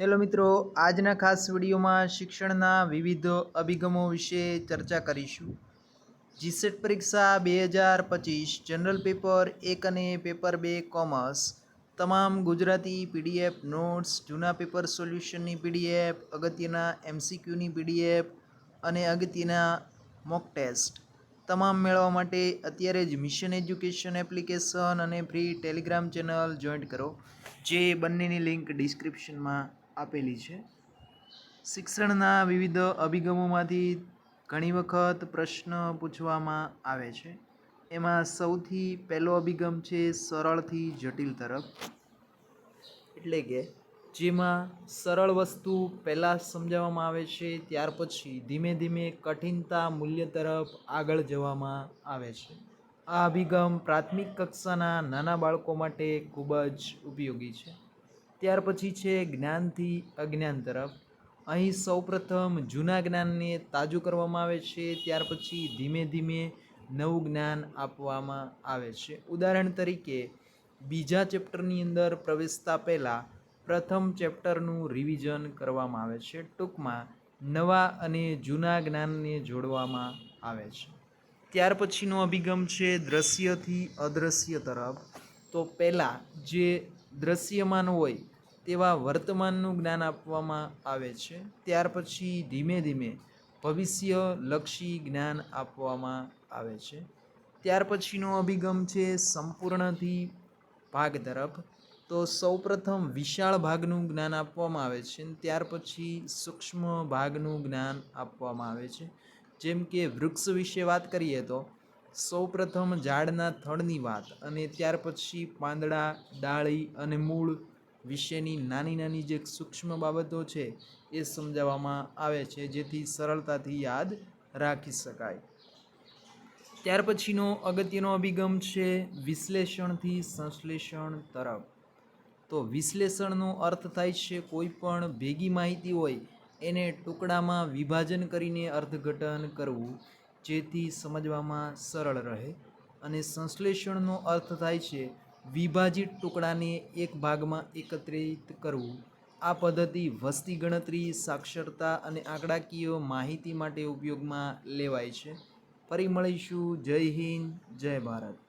Hello મિત્રો, આજના ખાસ વિડીયોમાં શિક્ષણના વિવિધ અભિગમો વિશે ચર્ચા કરીશું. જીસેટ પરીક્ષા બે હજાર પચીસ, જનરલ પેપર એક અને પેપર બે કોમર્સ, તમામ ગુજરાતી પીડીએફ, નોટ્સ, જૂના પેપર સોલ્યુશનની પીડીએફ, અગત્યના એમસીક્યુની પીડીએફ અને અગત્યના મોક ટેસ્ટ. તમામ મેળવવા માટે અત્યારે જ મિશન એજ્યુકેશન એપ્લિકેશન અને ફ્રી ટેલિગ્રામ ચેનલ જોઈન્ટ કરો, જે બંનેની લિંક ડિસ્ક્રિપ્શનમાં આપેલી છે. શિક્ષણના વિવિધ અભિગમોમાંથી ઘણી વખત પ્રશ્ન પૂછવામાં આવે છે. એમાં સૌથી પહેલો અભિગમ છે સરળથી જટિલ તરફ. એટલે કે જેમાં સરળ વસ્તુ પહેલાં સમજાવવામાં આવે છે, ત્યાર પછી ધીમે ધીમે કઠિનતા મૂલ્ય તરફ આગળ જવામાં આવે છે. આ અભિગમ પ્રાથમિક કક્ષાના નાના બાળકો માટે ખૂબ જ ઉપયોગી છે. ત્યાર પછી છે જ્ઞાનથી અજ્ઞાન તરફ. અહીં સૌપ્રથમ જૂના જ્ઞાનને તાજું કરવામાં આવે છે, ત્યાર પછી ધીમે ધીમે નવું જ્ઞાન આપવામાં આવે છે. ઉદાહરણ તરીકે, બીજા ચેપ્ટરની અંદર પ્રવેશતા પહેલાં પ્રથમ ચેપ્ટરનું રિવિઝન કરવામાં આવે છે. ટૂંકમાં, નવા અને જૂના જ્ઞાનને જોડવામાં આવે છે. ત્યાર પછીનો અભિગમ છે દ્રશ્યથી અદૃશ્ય તરફ. તો પહેલાં જે દ્રશ્યમાન હોય તેવા વર્તમાનનું જ્ઞાન આપવામાં આવે છે. ત્યાર પછી ધીમે ધીમે ભવિષ્યલક્ષી જ્ઞાન આપવામાં આવે છે. ત્યાર પછીનો અભિગમ છે સંપૂર્ણથી ભાગ તરફ. તો સૌપ્રથમ વિશાળ ભાગનું જ્ઞાન આપવામાં આવે છે ત્યાર પછી સૂક્ષ્મ ભાગનું જ્ઞાન આપવામાં આવે છે. જેમ કે વૃક્ષ વિશે વાત કરીએ તો સૌપ્રથમ ઝાડના થડની વાત અને ત્યાર પછી પાંદડા, ડાળી અને મૂળ વિશેની નાની નાની જે સૂક્ષ્મ બાબતો છે એ સમજાવવામાં આવે છે, જેથી સરળતાથી યાદ રાખી શકાય. ત્યાર પછીનો અગત્યનો અભિગમ છે વિશ્લેષણથી સંશ્લેષણ તરફ. તો વિશ્લેષણનો અર્થ થાય છે કોઈ પણ ભેગી માહિતી હોય, એને ટુકડામાં વિભાજન કરીને અર્થઘટન કરવું, જેથી સમજવામાં સરળ રહે અને સંશ્લેષણનો અર્થ થાય છે વિભાજિત ટુકડાને એક ભાગમાં એકત્રિત કરવું. આ પદ્ધતિ વસ્તી ગણતરી, સાક્ષરતા અને આંકડાકીય માહિતી માટે ઉપયોગમાં લેવાય છે. ફરી મળીશું. જય હિન્દ, જય ભારત.